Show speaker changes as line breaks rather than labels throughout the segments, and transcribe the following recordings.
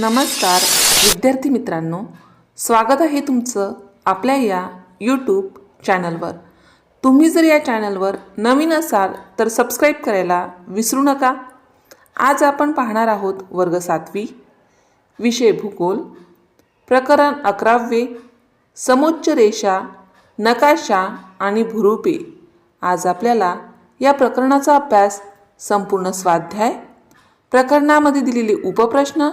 नमस्कार विद्यार्थी मित्रांनो. स्वागत आहे तुमचं आपल्या या यूट्यूब चॅनलवर तुम्ही जर या चॅनलवर नवीन असाल तर सबस्क्राईब करायला विसरू नका. आज आपण पाहणार आहोत वर्ग सातवी विषय भूगोल प्रकरण अकरावे समोच्च रेषा नकाशा आणि भुरुपे. आज आपल्याला या प्रकरणाचा अभ्यास संपूर्ण स्वाध्याय प्रकरणामध्ये दिलेले उपप्रश्न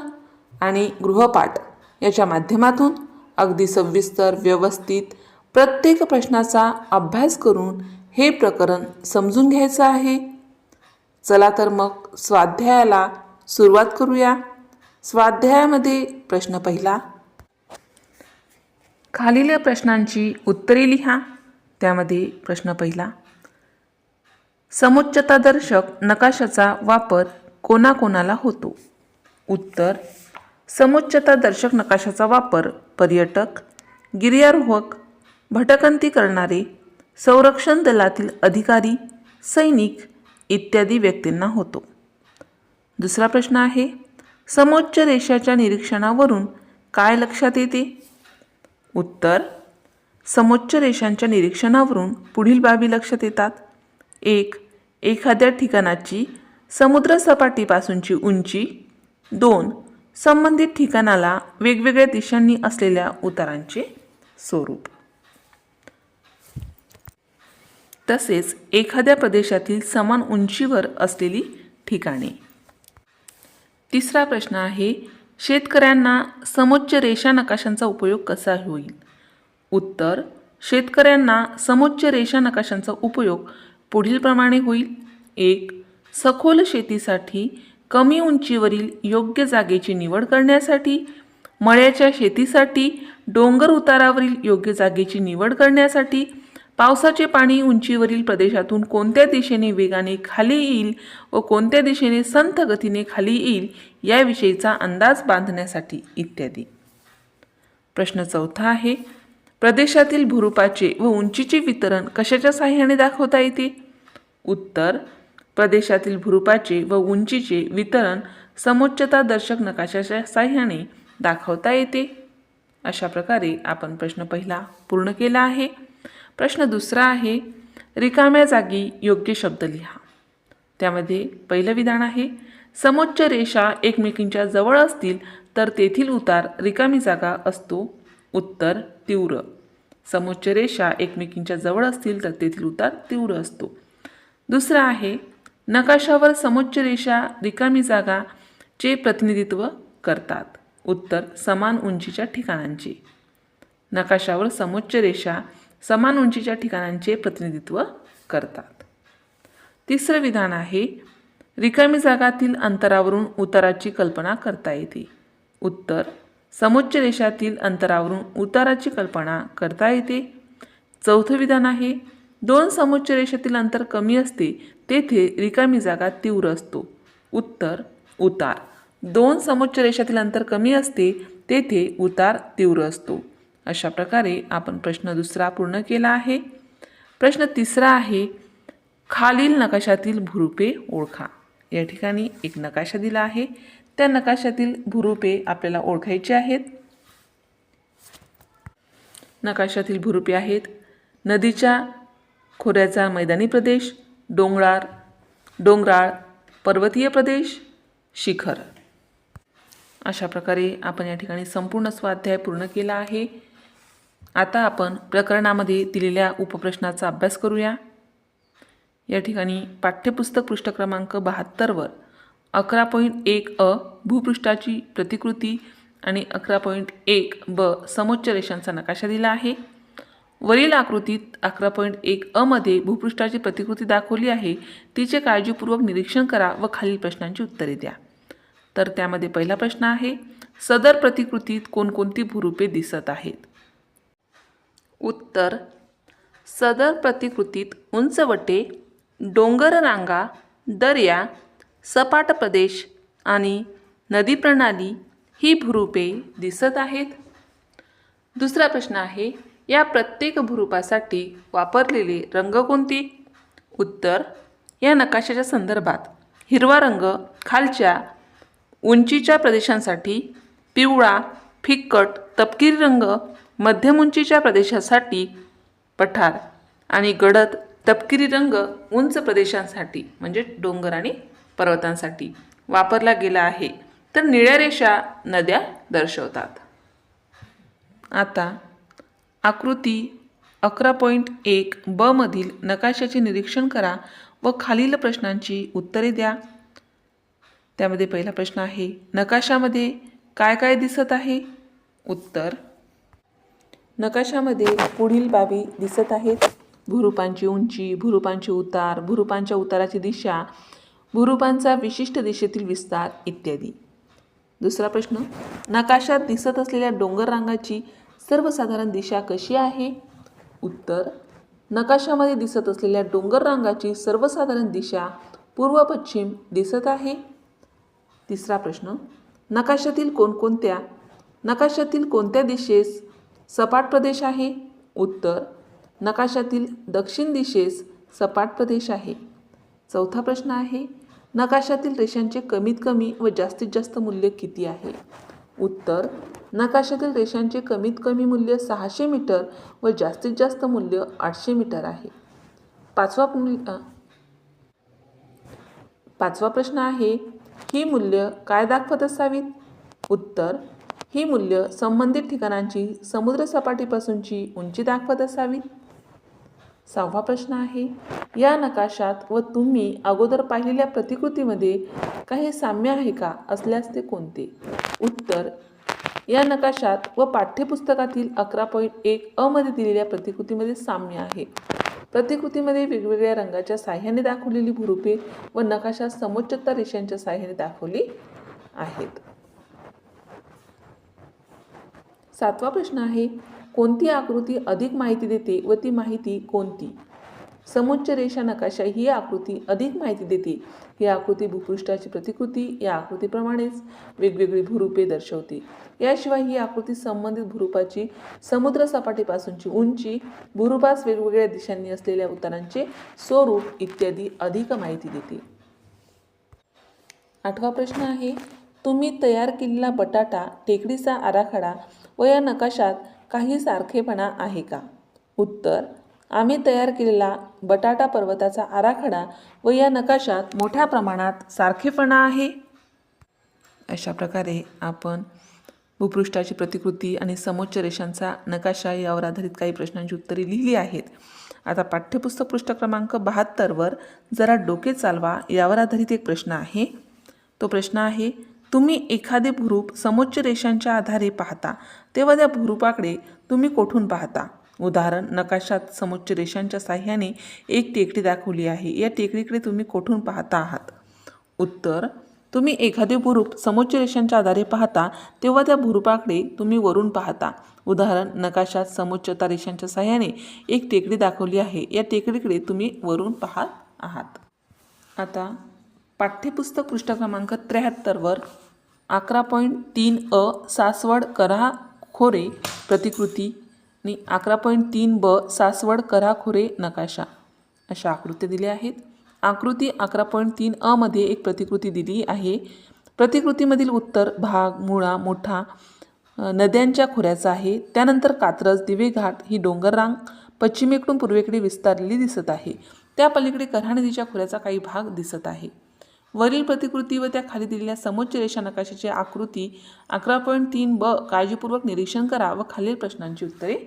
आणि गृहपाठ याच्या माध्यमातून अगदी सविस्तर व्यवस्थित प्रत्येक प्रश्नाचा अभ्यास करून हे प्रकरण समजून घ्यायचं आहे. चला तर मग स्वाध्यायाला सुरुवात करूया. स्वाध्यायामध्ये प्रश्न पहिला. खालील प्रश्नांची उत्तरे लिहा. त्यामध्ये प्रश्न पहिला. समुच्चतादर्शक नकाशाचा वापर कोणाकोणाला होतो? उत्तर समुच्चतादर्शक नकाशाचा वापर पर्यटक गिर्यारोहक भटकंती करणारे संरक्षण दलातील अधिकारी सैनिक इत्यादी व्यक्तींना होतो. दुसरा प्रश्न आहे समोच्च रेषाच्या निरीक्षणावरून काय लक्षात येते? उत्तर समोच्च रेषांच्या निरीक्षणावरून पुढील बाबी लक्षात येतात. एक एखाद्या ठिकाणाची समुद्रसपाटीपासूनची उंची. दोन संबंधित ठिकाणाला वेगवेगळ्या दिशांनी असलेल्या उतारांचे स्वरूप. तसेच एखाद्या प्रदेशातील समान उंचीवर असलेली ठिकाणे. तिसरा प्रश्न आहे शेतकऱ्यांना समोच्च रेषा नकाशांचा उपयोग कसा होईल? उत्तर शेतकऱ्यांना समोच्च रेषा नकाशांचा उपयोग पुढीलप्रमाणे होईल. एक सखोल शेतीसाठी कमी उंचीवरील योग्य जागेची निवड करण्यासाठी मळ्याच्या शेतीसाठी डोंगर उतारावरील योग्य जागेची निवड करण्यासाठी पावसाचे पाणी उंचीवरील प्रदेशातून कोणत्या दिशेने वेगाने खाली येईल व कोणत्या दिशेने संथ गतीने खाली येईल याविषयीचा अंदाज बांधण्यासाठी इत्यादी. प्रश्न चौथा आहे प्रदेशातील भूरूपाचे व उंचीचे वितरण कशाच्या साह्याने दाखवता येते? उत्तर प्रदेशातील भूरूपाचे व उंचीचे वितरण समोच्चता दर्शक नकाशाच्या साह्याने दाखवता येते. अशा प्रकारे आपण प्रश्न पहिला पूर्ण केला आहे. प्रश्न दुसरा आहे रिकाम्या जागी योग्य शब्द लिहा. त्यामध्ये पहिलं विधान आहे समोच्च रेषा एकमेकींच्या जवळ असतील तर तेथील उतार रिकामी जागा असतो. उत्तर तीव्र. समोच्च रेषा एकमेकींच्या जवळ असतील तर तेथील उतार तीव्र असतो. दुसरं आहे नकाशावर समोच्च रेषा रिकामी जागा चे प्रतिनिधित्व करतात. उत्तर समान उंचीच्या ठिकाणांचे. नकाशावर समोच्च रेषा समान उंचीच्या ठिकाणांचे प्रतिनिधित्व करतात. तिसरं विधान आहे रिकामी जागातील अंतरावरून उताराची कल्पना करता येते. उत्तर समोच्च रेषातील अंतरावरून उताराची कल्पना करता येते. चौथं विधान आहे दोन समुच्च रेषेतील अंतर कमी असते तेथे रिकामी जागा तीव्र असतो. उत्तर उतार. दोन समुच्च रेषातील अंतर कमी असते तेथे उतार तीव्र असतो. अशा प्रकारे आपण प्रश्न दुसरा पूर्ण केला आहे. प्रश्न तिसरा आहे खालील नकाशातील भुरुपे ओळखा. या ठिकाणी एक नकाशा दिला आहे. त्या नकाशातील भुरुपे आपल्याला ओळखायचे आहेत. नकाशातील भुरुपे आहेत. नदीच्या खोऱ्याचा मैदानी प्रदेश डोंगराळ डोंगराळ पर्वतीय प्रदेश शिखर. अशा प्रकारे आपण या ठिकाणी संपूर्ण स्वाध्याय पूर्ण केला आहे. आता आपण प्रकरणामध्ये दिलेल्या उपप्रश्नाचा अभ्यास करूया. या ठिकाणी पाठ्यपुस्तक पृष्ठ क्रमांक बहात्तरवर अकरा पॉईंट एक अ भूपृष्ठाची प्रतिकृती आणि अकरा पॉईंट एक ब समोच्च रेषांचा नकाशा दिला आहे. वरील आकृतीत अकरा पॉईंट एक अमध्ये भूपृष्ठाची प्रतिकृती दाखवली आहे. तिचे काळजीपूर्वक निरीक्षण करा व खालील प्रश्नांची उत्तरे द्या. तर त्यामध्ये पहिला प्रश्न आहे सदर प्रतिकृतीत कोणकोणती भूरूपे दिसत आहेत? उत्तर सदर प्रतिकृतीत उंचवटे डोंगररांगा दर्या सपाट प्रदेश आणि नदी प्रणाली ही भूरूपे दिसत आहेत. दुसरा प्रश्न आहे या प्रत्येक भूरूपासाठी वापरलेले रंग कोणती? उत्तर या नकाशाच्या संदर्भात. हिरवा रंग खालच्या उंचीच्या प्रदेशांसाठी. पिवळा फिक्कट तपकिरी रंग मध्यम उंचीच्या प्रदेशासाठी पठार. आणि गडद तपकिरी रंग उंच प्रदेशांसाठी म्हणजे डोंगर आणि पर्वतांसाठी वापरला गेला आहे. तर निळ्या रेषा नद्या दर्शवतात. आता आकृती अकरा पॉईंट एक ब मधील नकाशाचे निरीक्षण करा व खालील प्रश्नांची उत्तरे द्या. त्यामध्ये पहिला प्रश्न आहे नकाशामध्ये काय काय दिसत आहे? उत्तर नकाशामध्ये पुढील बाबी दिसत आहेत. भूरूपांची उंची भूरूपांचे उतार भूरूपांच्या उताराची दिशा भूरूपांचा विशिष्ट दिशेतील विस्तार इत्यादी. दुसरा प्रश्न नकाशात दिसत असलेल्या डोंगर रांगाची सर्वसाधारण दिशा कशी आहे? उत्तर नकाशामध्ये दिसत असलेल्या डोंगर रांगाची सर्वसाधारण दिशा पूर्व पश्चिम दिसत आहे. तिसरा प्रश्न नकाशातील कोणकोणत्या नकाशातील कोणत्या दिशेस सपाट प्रदेश आहे? उत्तर नकाशातील दक्षिण दिशेस सपाट प्रदेश आहे. चौथा प्रश्न आहे नकाशातील रेषांचे कमीत कमी व जास्तीत जास्त मूल्य किती आहे? उत्तर नकाशातील रेषांचे कमीत कमी मूल्य सहाशे मीटर व जास्तीत जास्त मूल्य आठशे मीटर आहे. पाचवा पाचवा प्रश्न आहे ही मूल्य काय दाखवत असावीत? उत्तर ही मूल्य संबंधित ठिकाणांची समुद्रसपाटीपासूनची उंची दाखवत असावीत. सहावा प्रश्न आहे या नकाशात व तुम्ही अगोदर पाहिलेल्या प्रतिकृतीमध्ये काही साम्य आहे का? असल्यास ते कोणते? उत्तर या नकाशात व पाठ्यपुस्तकातील अकरा पॉईंट एक अमध्ये दिलेल्या प्रतिकृतीमध्ये साम्य आहे. प्रतिकृतीमध्ये वेगवेगळ्या रंगाच्या साह्याने दाखवलेली भुरुपे व नकाशात समोच्चता रेषांच्या साह्याने दाखवली आहेत. सातवा प्रश्न आहे कोणती आकृती अधिक माहिती देते व ती माहिती कोणती? समुच्च रेषा नकाशा ही आकृती अधिक माहिती देते. ही आकृती भूपृष्ठाची प्रतिकृती या आकृतीप्रमाणेच वेगवेगळी भूरूपे दर्शवते. याशिवाय ही आकृती संबंधित भूरूपाची समुद्र सपाटीपासूनची उंची भूरूपास वेगवेगळ्या दिशांनी असलेल्या उतारांचे स्वरूप इत्यादी अधिक माहिती देते. आठवा प्रश्न आहे तुम्ही तयार केलेला बटाटा टेकडीचा आराखडा व या नकाशात काही सारखेपणा आहे का? उत्तर आम्ही तयार केलेला बटाटा पर्वताचा आराखडा व या नकाशात मोठ्या प्रमाणात सारखेपणा आहे. अशा प्रकारे आपण भूपृष्ठाची प्रतिकृती आणि समोच्च रेषांचा नकाशा यावर आधारित काही प्रश्नांची उत्तरे लिहिली आहेत. आता पाठ्यपुस्तक पृष्ठ क्रमांक बहात्तरवर जरा डोके चालवा यावर आधारित एक प्रश्न आहे. तो प्रश्न आहे तुम्ही एखादे भूरूप समोच्च रेषांच्या आधारे पाहता तेव्हा त्या भूरूपाकडे तुम्ही कोठून पाहता? उदाहरण नकाशात समोच्च रेषांच्या साह्याने एक टेकडी दाखवली आहे. या टेकडीकडे तुम्ही कोठून पाहता आहात? उत्तर तुम्ही एखादे भुरूप समोच्च रेषांच्या आधारे पाहता तेव्हा त्या भुरुपाकडे तुम्ही वरून पाहता. उदाहरण नकाशात समोच्चता रेषांच्या साह्याने एक टेकडी दाखवली आहे. या टेकडीकडे तुम्ही वरून पाहत आहात. आता पाठ्यपुस्तक पृष्ठ क्रमांक त्र्याहत्तरवर अकरा पॉईंट तीन अ सासवड करा खोरे प्रतिकृती आणि अकरा पॉईंट तीन ब सासवड कराखोरे नकाशा अशा आकृत्या दिल्या आहेत. आकृती अकरा पॉईंट तीन अमध्ये एक प्रतिकृती दिली आहे. प्रतिकृतीमधील उत्तर भाग मुळा मोठा नद्यांच्या खोऱ्याचा आहे. त्यानंतर कात्रज दिवेघाट ही डोंगररांग पश्चिमेकडून पूर्वेकडे विस्तारलेली दिसत आहे. त्या पलीकडे कऱ्हा नदीच्या खोऱ्याचा काही भाग दिसत आहे. वरील प्रतिकृती व त्या खाली दिलेल्या समोच्च रेषा नकाशाची आकृती अकरा पॉईंट तीन ब काळजीपूर्वक निरीक्षण करा व खालील प्रश्नांची उत्तरे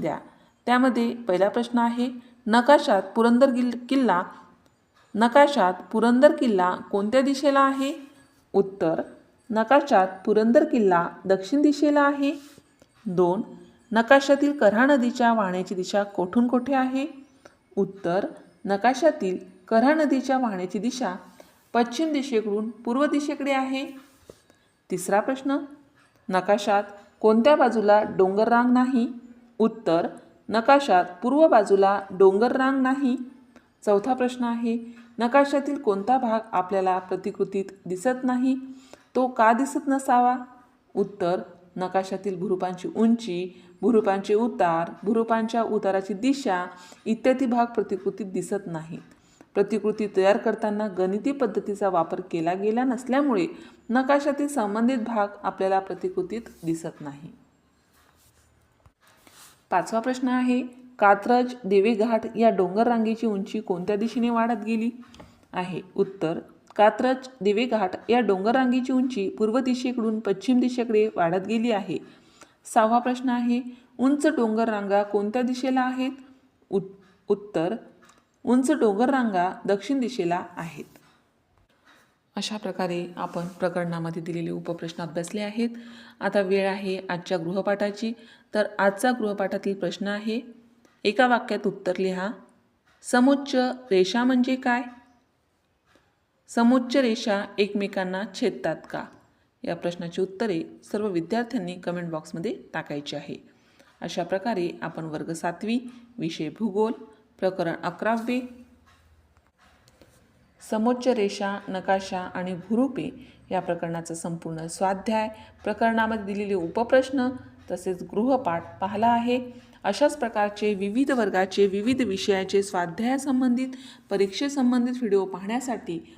द्या. त्यामध्ये पहिला प्रश्न आहे नकाशात पुरंदर गिल किल्ला नकाशात पुरंदर किल्ला कोणत्या दिशेला आहे? उत्तर नकाशात पुरंदर किल्ला दक्षिण दिशेला आहे. दोन नकाशातील कऱ्हा नदीच्या वाहण्याची दिशा कोठून कोठे आहे? उत्तर नकाशातील कऱ्हा नदीच्या वाहण्याची दिशा पश्चिम दिशेकडून पूर्व दिशेकडे आहे. तिसरा प्रश्न नकाशात कोणत्या बाजूला डोंगररांग नाही? उत्तर नकाशात पूर्व बाजूला डोंगररांग नाही? चौथा प्रश्न आहे नकाशातील कोणता भाग आपल्याला प्रतिकृतीत दिसत नाही? तो का दिसत नसावा? उत्तर नकाशातील भुरुपांची उंची भुरुपांचे उतार भुरुपांच्या उताराची दिशा इत्यादी भाग प्रतिकृतीत दिसत नाहीत. प्रतिकृती तयार करताना गणिती पद्धतीचा वापर केला गेला नसल्यामुळे नकाशातील संबंधित भाग आपल्याला प्रतिकृतीत दिसत नाही. पाचवा प्रश्न आहे कात्रज देवीघाट या डोंगर रांगेची उंची कोणत्या दिशेने वाढत गेली? आहे उत्तर कात्रज देवीघाट या डोंगर रांगेची उंची पूर्व दिशेकडून पश्चिम दिशेकडे वाढत गेली आहे. सहावा प्रश्न आहे उंच डोंगर रांगा कोणत्या दिशेला आहेत? उत उत्तर उंच डोंगर रांगा दक्षिण दिशेला आहेत. अशा प्रकारे आपण प्रकरणामध्ये दिलेले उपप्रश्न अभ्यासले आहेत. आता वेळ आहे आजच्या गृहपाठाची. तर आजचा गृहपाठातील प्रश्न आहे एका वाक्यात उत्तर लिहा. समुच्च रेषा म्हणजे काय? समोच्च रेषा एकमेकांना छेदतात का? या प्रश्नाची उत्तरे सर्व विद्यार्थ्यांनी कमेंट बॉक्समध्ये टाकायची आहे. अशा प्रकारे आपण वर्ग सातवी विषय भूगोल प्रकरण अकरावे समोच्च रेषा नकाशा आणि भूरूपे या प्रकरणाचा संपूर्ण स्वाध्याय प्रकरणामध्ये दिलेले उपप्रश्न तसेच गृहपाठ पाहला आहे. अशाच प्रकारचे विविध वर्गाचे विविध विषयाचे स्वाध्यायासंबंधित परीक्षेसंबंधित व्हिडिओ पाहण्यासाठी